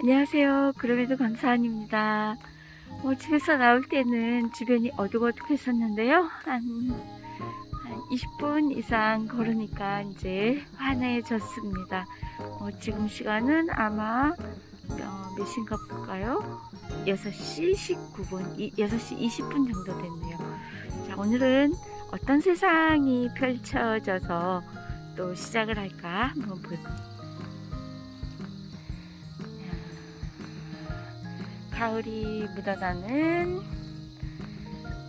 안녕하세요. 그럼에도 감사한입니다. 어, 집에서 나올 때는 주변이 어둑어둑했었는데요. 한, 한 20분 이상 걸으니까 이제 환해졌습니다. 어, 지금 시간은 아마 어, 몇 시인가 볼까요? 6시 19분, 이, 6시 20분 정도 됐네요. 자, 오늘은 어떤 세상이 펼쳐져서 또 시작을 할까 한번 볼게요. 가을이 묻어나는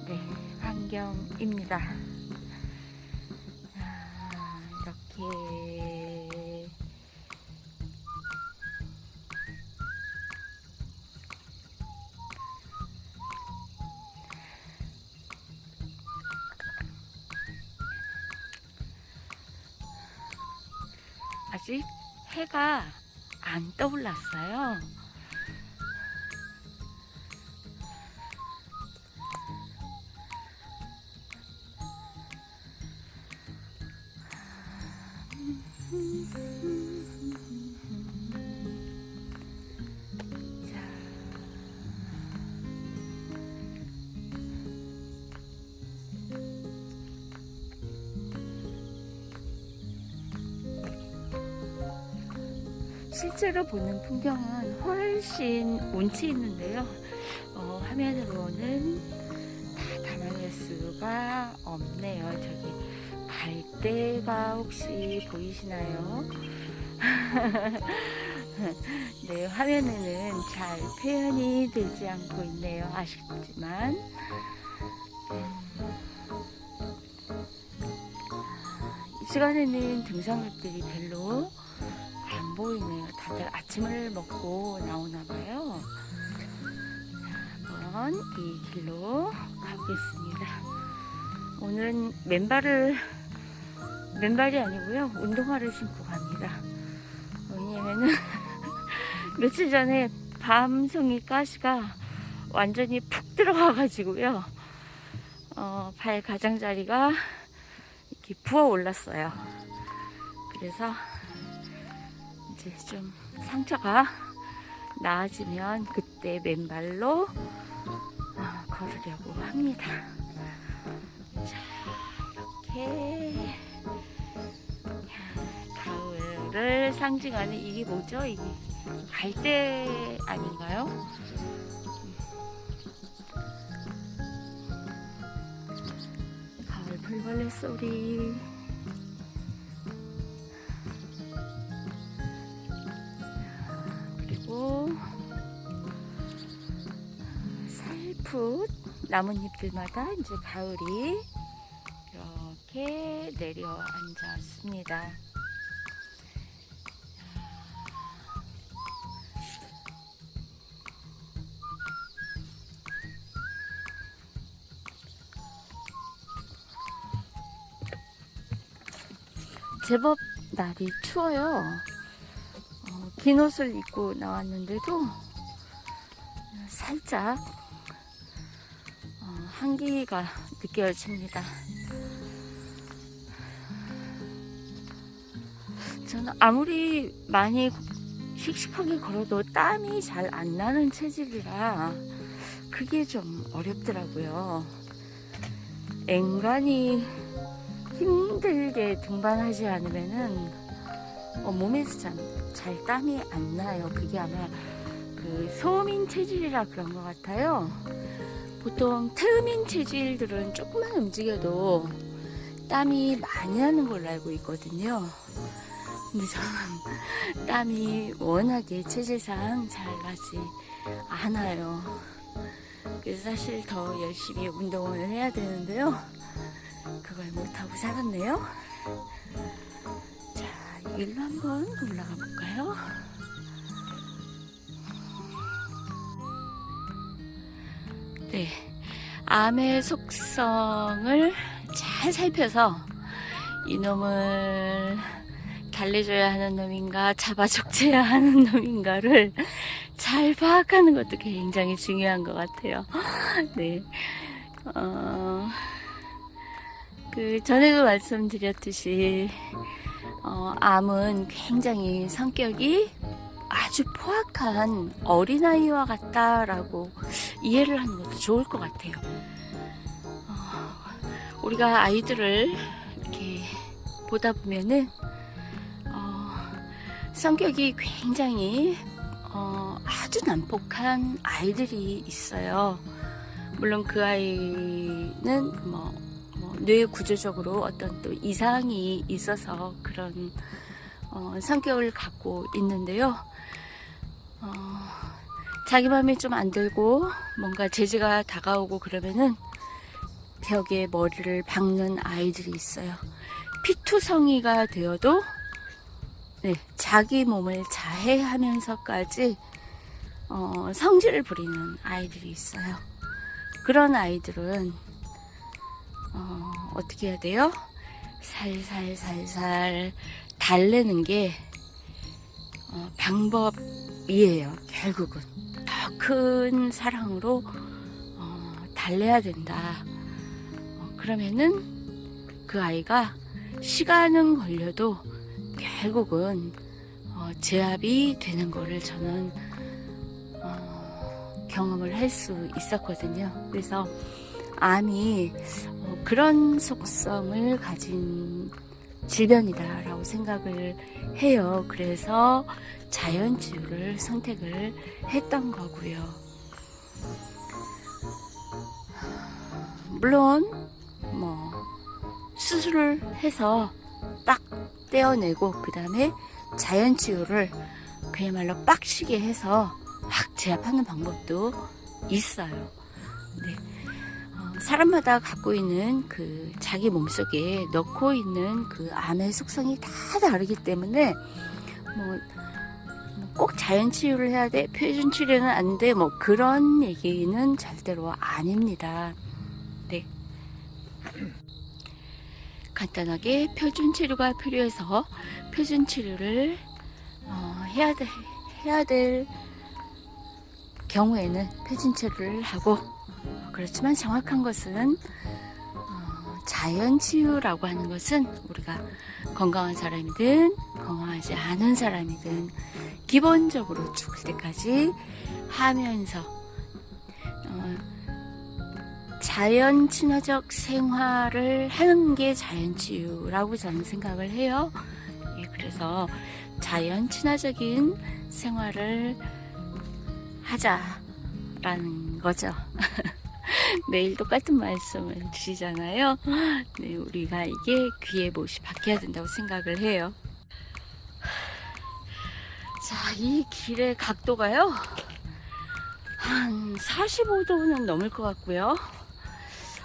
네, 환경입니다. 아, 이렇게 아직 해가 안 떠올랐어요. 실제로 보는 풍경은 훨씬 운치 있는데요. 어, 화면으로는 다 담아낼 수가 없네요. 저기 갈대가 혹시 보이시나요? 네, 화면에는 잘 표현이 되지 않고 있네요. 아쉽지만. 이 시간에는 등산객들이 별로 안 보이네요. 다들 아침을 먹고 나오나 봐요. 자, 한번 이 길로 가보겠습니다. 오늘은 맨발을 맨발이 아니고요. 운동화를 신고 갑니다. 왜냐면은 며칠 전에 밤송이 가시가 완전히 푹 들어가가지고요. 어, 발 가장자리가 이렇게 부어 올랐어요. 그래서 이제 좀 상처가 나아지면 그때 맨발로 어, 걸으려고 합니다. 자, 이렇게 가을을 상징하는 이게 뭐죠? 이게 갈대 아닌가요? 가을 불벌레 소리. 풋 나뭇잎들마다 이제 가을이 이렇게 내려 앉았습니다. 제법 날이 추워요. 어, 긴 옷을 입고 나왔는데도 살짝 어, 한기가 느껴집니다. 저는 아무리 많이 씩씩하게 걸어도 땀이 잘 안 나는 체질이라 그게 좀 어렵더라고요. 앵간히 힘들게 등반하지 않으면은 어, 몸에서 잘, 잘 땀이 안 나요. 그게 아마 그 소음인 체질이라 그런 것 같아요. 보통 태음인 체질들은 조금만 움직여도 땀이 많이 나는 걸로 알고 있거든요. 근데 저는 땀이 워낙에 체질상 잘 나지 않아요. 그래서 사실 더 열심히 운동을 해야 되는데요. 그걸 못하고 살았네요. 자, 이 길로 한번 올라가 볼까요? 네. 암의 속성을 잘 살펴서 이놈을 달래줘야 하는 놈인가, 잡아 적재야 하는 놈인가를 잘 파악하는 것도 굉장히 중요한 것 같아요. 네. 어, 그, 전에도 말씀드렸듯이, 어, 암은 굉장히 성격이 아주 포악한 어린아이와 같다라고 이해를 하는 것도 좋을 것 같아요. 어, 우리가 아이들을 이렇게 보다 보면은 어, 성격이 굉장히 어, 아주 난폭한 아이들이 있어요. 물론 그 아이는 뭐, 뭐 뇌 구조적으로 어떤 또 이상이 있어서 그런 어, 성격을 갖고 있는데요. 어, 자기 마음에 좀 안 들고 뭔가 제재가 다가오고 그러면은 벽에 머리를 박는 아이들이 있어요. 피투성이가 되어도 네, 자기 몸을 자해하면서까지 어, 성질을 부리는 아이들이 있어요. 그런 아이들은 어, 어떻게 해야 돼요? 살살살살 달래는 게 어, 방법이에요. 결국은 더 큰 사랑으로 어, 달래야 된다. 어, 그러면은 그 아이가 시간은 걸려도 결국은 어, 제압이 되는 거를 저는 어, 경험을 할 수 있었거든요. 그래서 암이 어, 그런 속성을 가진 질병이다라고 생각을 해요. 그래서 자연치유를 선택을 했던 거고요. 물론 뭐 수술을 해서 딱 떼어내고 그 다음에 자연치유를 그야말로 빡시게 해서 확 제압하는 방법도 있어요. 네. 어, 사람마다 갖고 있는 그 자기 몸속에 넣고 있는 그 암의 속성이 다 다르기 때문에 뭐 꼭 자연 치유를 해야 돼 표준 치료는 안 돼 뭐 그런 얘기는 절대로 아닙니다. 네. 간단하게 표준 치료가 필요해서 표준 치료를 어, 해야 돼 해야 될 경우에는 표준 치료를 하고 그렇지만 정확한 것은 어, 자연 치유라고 하는 것은 우리가 건강한 사람이든 건강하지 않은 사람이든 기본적으로 죽을 때까지 하면서 어, 자연 친화적 생활을 하는 게 자연 치유라고 저는 생각을 해요. 예, 그래서 자연 친화적인 생활을 하자라는 거죠. 매일 똑같은 말씀을 드리잖아요. 네, 우리가 이게 귀의 못이 바뀌어야 된다고 생각을 해요. 자, 이 길의 각도가요. 한 45도는 넘을 것 같고요.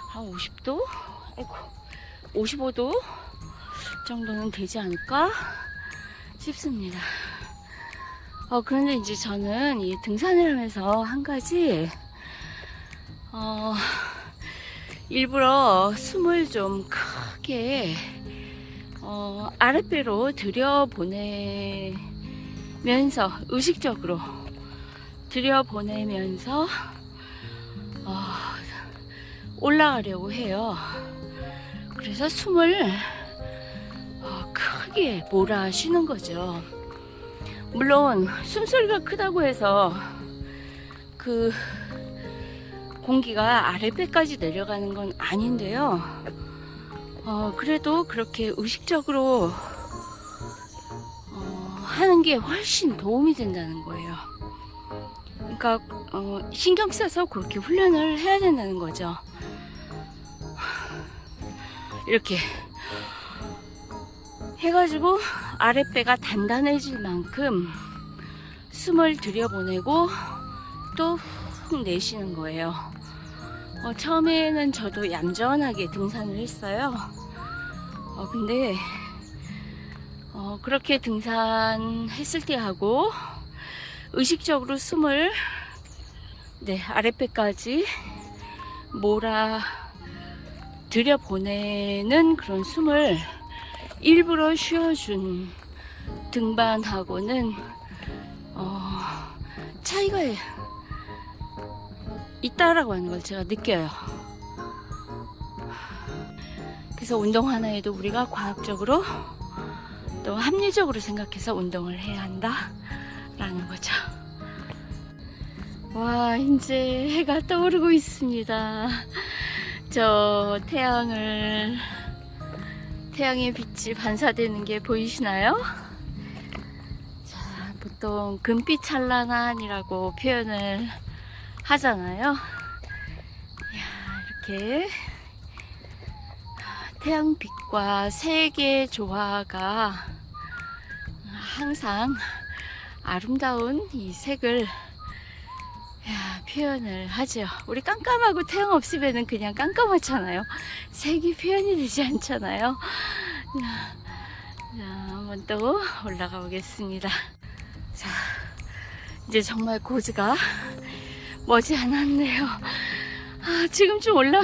한 50도? 아이고, 55도 정도는 되지 않을까 싶습니다. 어, 그런데 이제 저는 이 등산을 하면서 한 가지, 어, 일부러 숨을 좀 크게, 어, 아랫배로 들여보내면서, 의식적으로 들여보내면서, 어, 올라가려고 해요. 그래서 숨을 어, 크게 몰아 쉬는 거죠. 물론 숨소리가 크다고 해서 그 공기가 아랫배까지 내려가는 건 아닌데요. 어, 그래도 그렇게 의식적으로 어, 하는 게 훨씬 도움이 된다는 거예요. 그러니까 어, 신경 써서 그렇게 훈련을 해야 된다는 거죠. 이렇게 해가지고 아랫배가 단단해질 만큼 숨을 들여보내고 또 훅 내쉬는 거예요. 어, 처음에는 저도 얌전하게 등산을 했어요. 어, 근데 어, 그렇게 등산했을 때 하고 의식적으로 숨을 네, 아랫배까지 몰아 들여보내는 그런 숨을 일부러 쉬어준 등반하고는 어, 차이가 있다라고 하는 걸 제가 느껴요. 그래서 운동 하나에도 우리가 과학적으로 또 합리적으로 생각해서 운동을 해야 한다. 라는 거죠. 와, 이제 해가 떠오르고 있습니다. 저 태양을, 태양의 빛이 반사되는 게 보이시나요? 자, 보통 금빛 찬란한이라고 표현을 하잖아요. 이렇게 태양빛과 색의 조화가 항상 아름다운 이 색을 야, 표현을 하죠. 우리 깜깜하고 태양 없으면 그냥 깜깜하잖아요. 색이 표현이 되지 않잖아요. 자, 자, 한번 또 올라가 보겠습니다. 자, 이제 정말 고즈가 머지 않았네요. 아, 지금쯤 올라,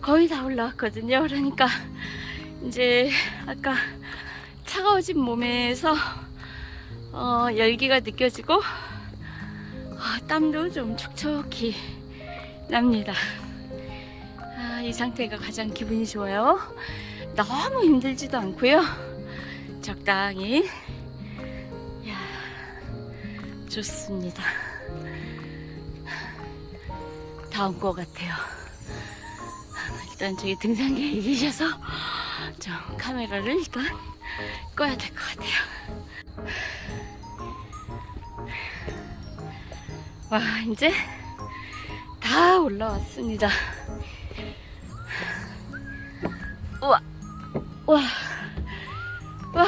거의 다 올라왔거든요. 그러니까 이제 아까 차가워진 몸에서 어, 열기가 느껴지고 아, 땀도 좀 촉촉히 납니다. 아, 이 상태가 가장 기분이 좋아요. 너무 힘들지도 않고요. 적당히 야, 좋습니다. 다 온 것 같아요. 일단 저기 등산객이 계셔서 좀 카메라를 일단 꺼야 될 것 같아요. 와, 이제 다 올라왔습니다. 우와, 와, 와,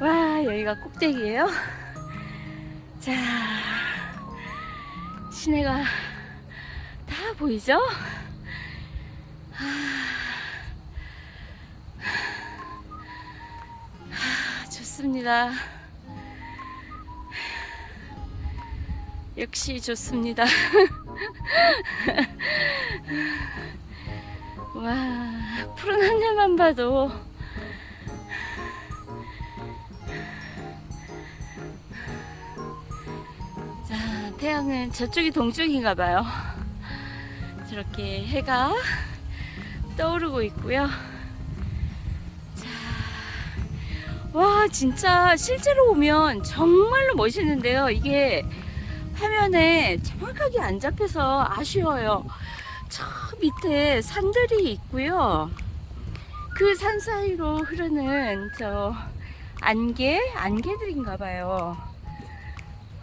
와, 여기가 꼭대기예요. 자, 시내가 다 보이죠? 아, 좋습니다. 역시 좋습니다. 와, 푸른 하늘만 봐도 태양은 저쪽이 동쪽인가 봐요. 저렇게 해가 떠오르고 있고요. 자, 와, 진짜 실제로 보면 정말로 멋있는데요. 이게 화면에 정확하게 안 잡혀서 아쉬워요. 저 밑에 산들이 있고요. 그 산 사이로 흐르는 저 안개, 안개들인가 봐요.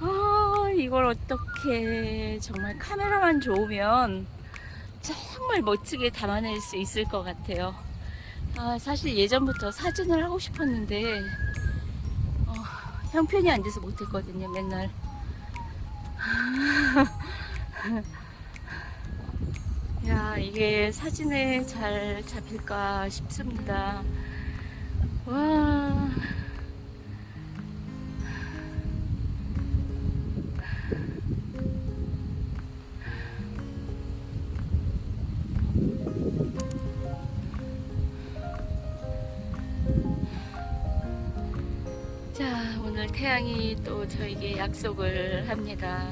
아, 이걸 어떻게 정말 카메라만 좋으면 정말 멋지게 담아낼 수 있을 것 같아요. 아, 사실 예전부터 사진을 하고 싶었는데 어, 형편이 안 돼서 못했거든요. 맨날 야, 이게 사진에 잘 잡힐까 싶습니다. 와. 또 저에게 약속을 합니다.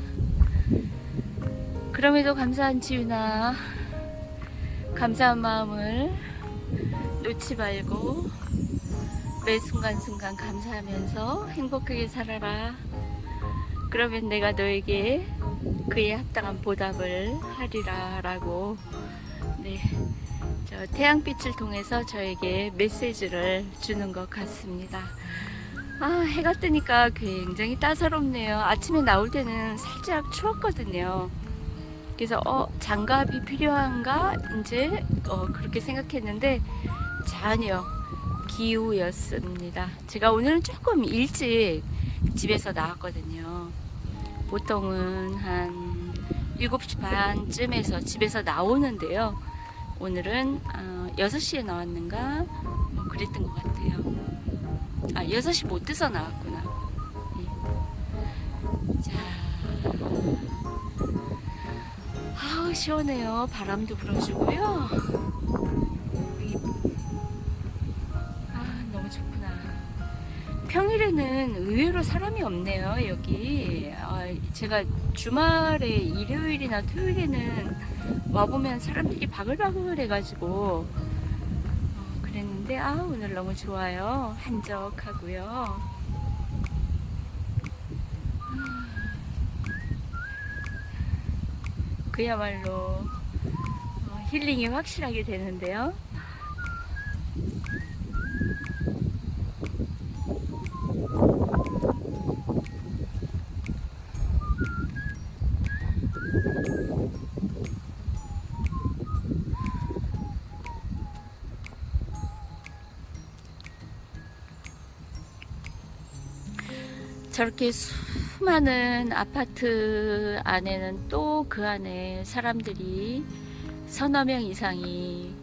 그럼에도 감사한 지윤아 감사한 마음을 놓지 말고 매 순간순간 감사하면서 행복하게 살아라 그러면 내가 너에게 그에 합당한 보답을 하리라 라고 네, 저 태양빛을 통해서 저에게 메시지를 주는 것 같습니다 아 해가 뜨니까 굉장히 따사롭네요 아침에 나올 때는 살짝 추웠거든요 그래서 어 장갑이 필요한가 이제 어, 그렇게 생각했는데 전혀 기후였습니다. 제가 오늘은 조금 일찍 집에서 나왔거든요. 보통은 한 7시 반쯤에서 집에서 나오는데요. 오늘은 어, 6시에 나왔는가 뭐 그랬던 것 같아요. 아 6시 못 돼서 나왔구나. 예. 자. 아우 시원해요. 바람도 불어주고요. 아 너무 좋구나. 평일에는 의외로 사람이 없네요. 여기 아, 제가 주말에 일요일이나 토요일에는 와보면 사람들이 바글바글 해가지고 어, 그랬는데 있는데 아 오늘 너무 좋아요. 한적하고요. 그야말로 어, 힐링이 확실하게 되는데요. 저렇게 수많은 아파트 안에는 또 그 안에 사람들이 서너 명 이상이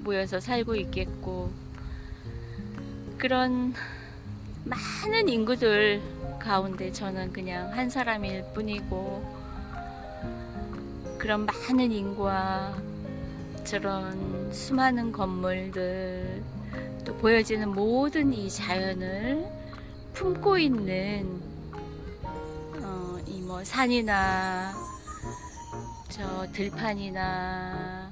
모여서 살고 있겠고 그런 많은 인구들 가운데 저는 그냥 한 사람일 뿐이고 그런 많은 인구와 저런 수많은 건물들 또 보여지는 모든 이 자연을 품고 있는 어, 이 뭐 산이나 저 들판이나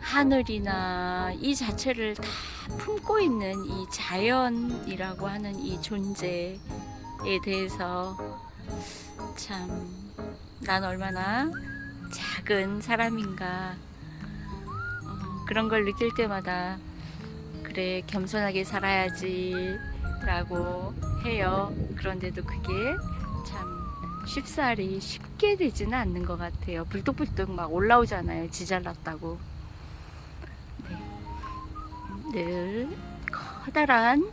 하늘이나 이 자체를 다 품고 있는 이 자연이라고 하는 이 존재에 대해서 참 난 얼마나 작은 사람인가 어, 그런 걸 느낄 때마다 그래 겸손하게 살아야지 라고 해요. 그런데도 그게 참 쉽사리 쉽게 되지는 않는 것 같아요. 불뚝불뚝 막 올라오잖아요. 지잘났다고. 네. 늘 커다란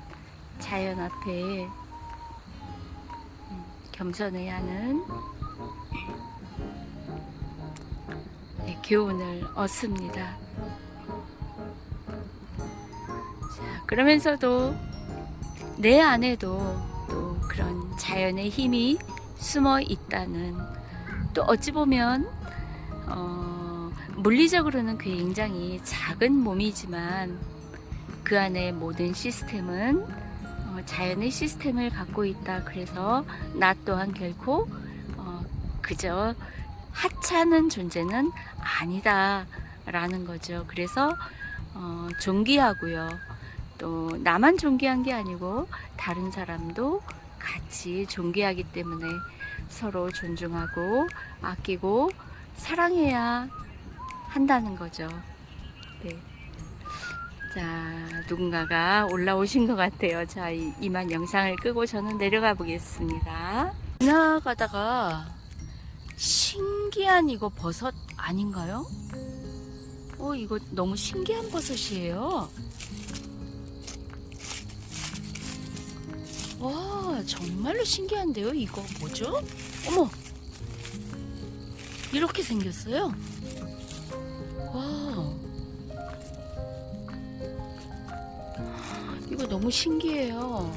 자연 앞에 음, 겸손해야 하는 네, 교훈을 얻습니다. 자, 그러면서도 내 안에도 또 그런 자연의 힘이 숨어 있다는 또 어찌 보면 어, 물리적으로는 굉장히 작은 몸이지만 그 안에 모든 시스템은 어, 자연의 시스템을 갖고 있다. 그래서 나 또한 결코 어, 그저 하찮은 존재는 아니다 라는 거죠. 그래서 어, 존귀하고요. 또 나만 존귀한 게 아니고 다른 사람도 같이 존귀하기 때문에 서로 존중하고 아끼고 사랑해야 한다는 거죠. 네. 자, 누군가가 올라오신 것 같아요. 자, 이, 이만 영상을 끄고 저는 내려가 보겠습니다. 지나가다가 신기한 이거 버섯 아닌가요? 어, 이거 너무 신기한 버섯이에요. 와, 정말로 신기한데요? 이거 뭐죠? 어머! 이렇게 생겼어요? 와. 이거 너무 신기해요.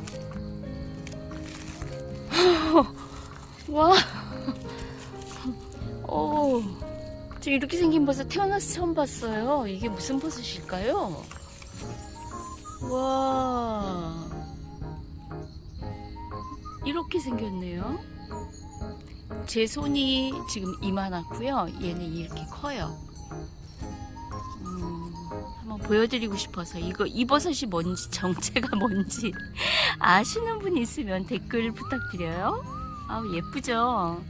와. 어. 저 이렇게 생긴 버섯 태어나서 처음 봤어요. 이게 무슨 버섯일까요? 와. 이렇게 생겼네요. 제 손이 지금 이만하고요. 얘는 이렇게 커요. 음, 한번 보여드리고 싶어서 이거 이 버섯이 뭔지 정체가 뭔지 아시는 분 있으면 댓글 부탁드려요. 아 예쁘죠?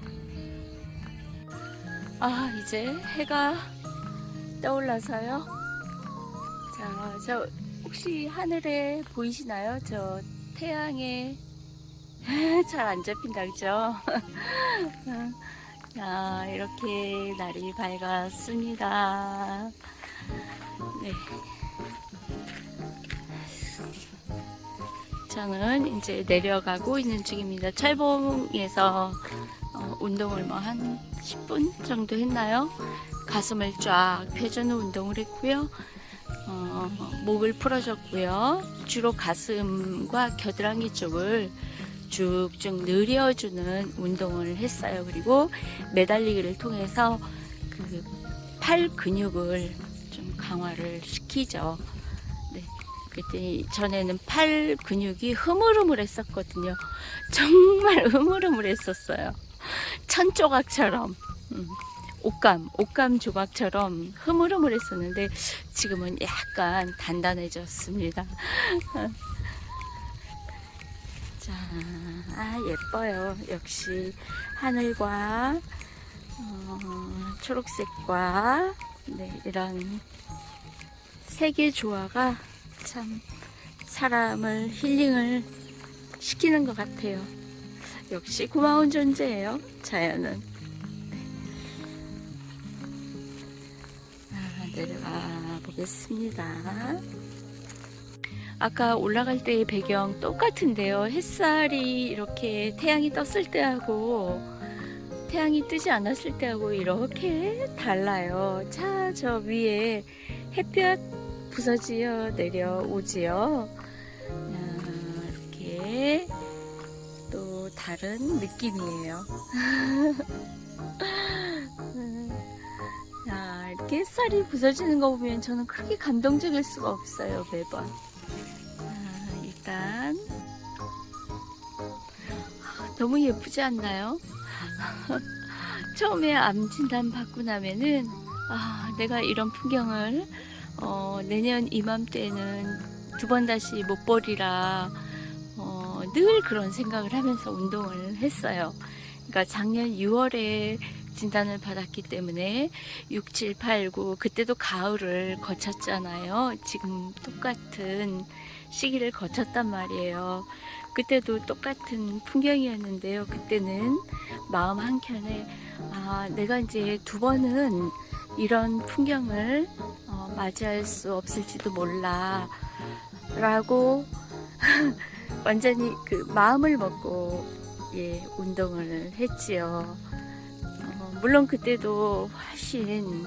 아 이제 해가 떠올라서요. 자, 저 혹시 하늘에 보이시나요? 저 태양의 잘 안 잡힌다 그죠? 자 이렇게 날이 밝았습니다. 네. 저는 이제 내려가고 있는 중입니다. 철봉에서 어, 운동을 뭐 한 10분 정도 했나요? 가슴을 쫙 펴주는 운동을 했고요. 어, 목을 풀어줬고요. 주로 가슴과 겨드랑이 쪽을 쭉쭉 늘려주는 운동을 했어요. 그리고 매달리기를 통해서 그 팔 근육을 좀 강화를 시키죠. 네. 그랬더니 전에는 팔 근육이 흐물흐물했었거든요. 정말 흐물흐물했었어요. 천조각처럼. 음. 옷감, 옷감 조각처럼 흐물흐물했었는데 지금은 약간 단단해졌습니다. 자, 아 예뻐요. 역시 하늘과 어, 초록색과 네, 이런 색의 조화가 참 사람을 힐링을 시키는 것 같아요. 역시 고마운 존재예요. 자연은. 아, 내려가 보겠습니다. 아까 올라갈 때의 배경 똑같은데요. 햇살이 이렇게 태양이 떴을 때하고 태양이 뜨지 않았을 때하고 이렇게 달라요. 자, 저 위에 햇볕 부서지어 내려오지요. 아, 이렇게 또 다른 느낌이에요. 야, 이렇게 햇살이 부서지는 거 보면 저는 그렇게 감동적일 수가 없어요, 매번. 너무 예쁘지 않나요? 처음에 암 진단 받고 나면은 아, 내가 이런 풍경을 어, 내년 이맘때는 두 번 다시 못 보리라 어, 늘 그런 생각을 하면서 운동을 했어요. 그러니까 작년 6월에 진단을 받았기 때문에 6, 7, 8, 9 그때도 가을을 거쳤잖아요. 지금 똑같은 시기를 거쳤단 말이에요. 그때도 똑같은 풍경이었는데요. 그때는 마음 한켠에 아, 내가 이제 두 번은 이런 풍경을 어, 맞이할 수 없을지도 몰라 라고 완전히 그 마음을 먹고 예, 운동을 했지요. 어, 물론 그때도 훨씬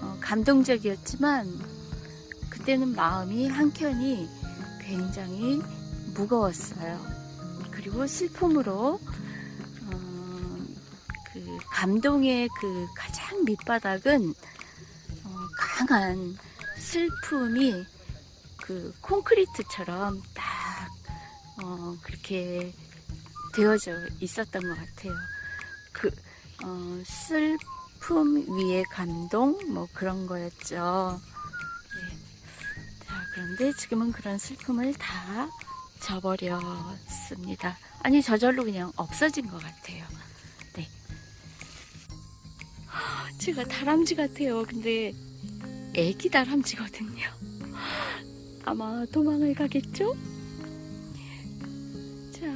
어, 감동적이었지만 그때는 마음이 한켠이 굉장히 무거웠어요. 그리고 슬픔으로 어, 그 감동의 그 가장 밑바닥은 어, 강한 슬픔이 그 콘크리트처럼 딱 어, 그렇게 되어져 있었던 것 같아요. 그 어, 슬픔 위에 감동 뭐 그런 거였죠. 네. 자 그런데 지금은 그런 슬픔을 다 져버렸습니다. 아니 저절로 그냥 없어진 것 같아요. 네. 제가 다람쥐 같아요. 근데 애기 다람쥐거든요. 아마 도망을 가겠죠? 자,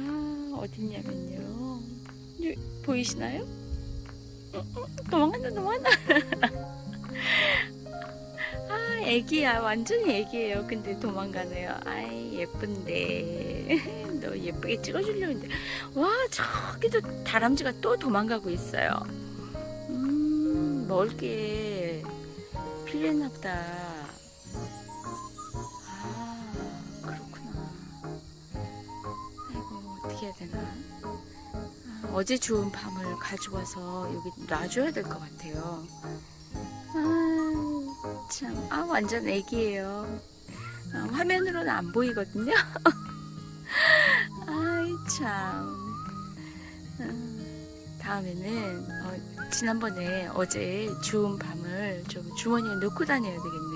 어딨냐면요. 보이시나요? 어, 어, 도망간다, 도망간다. 아, 애기야. 완전히 애기예요. 근데 도망가네요. 아이, 예쁜데. 너 예쁘게 찍어주려고 했는데. 와, 저기도 다람쥐가 또 도망가고 있어요. 음, 먹을 게 필요했나 보다. 아, 그렇구나. 아이고, 어떻게 해야 되나. 아, 어제 주운 밤을 가지고 와서 여기 놔줘야 될 것 같아요. 아, 참. 아, 완전 애기예요. 아, 화면으로는 안 보이거든요. 아이, 참. 음, 다음에는, 어, 지난번에 어제 주운 밤을 좀 주머니에 넣고 다녀야 되겠네요.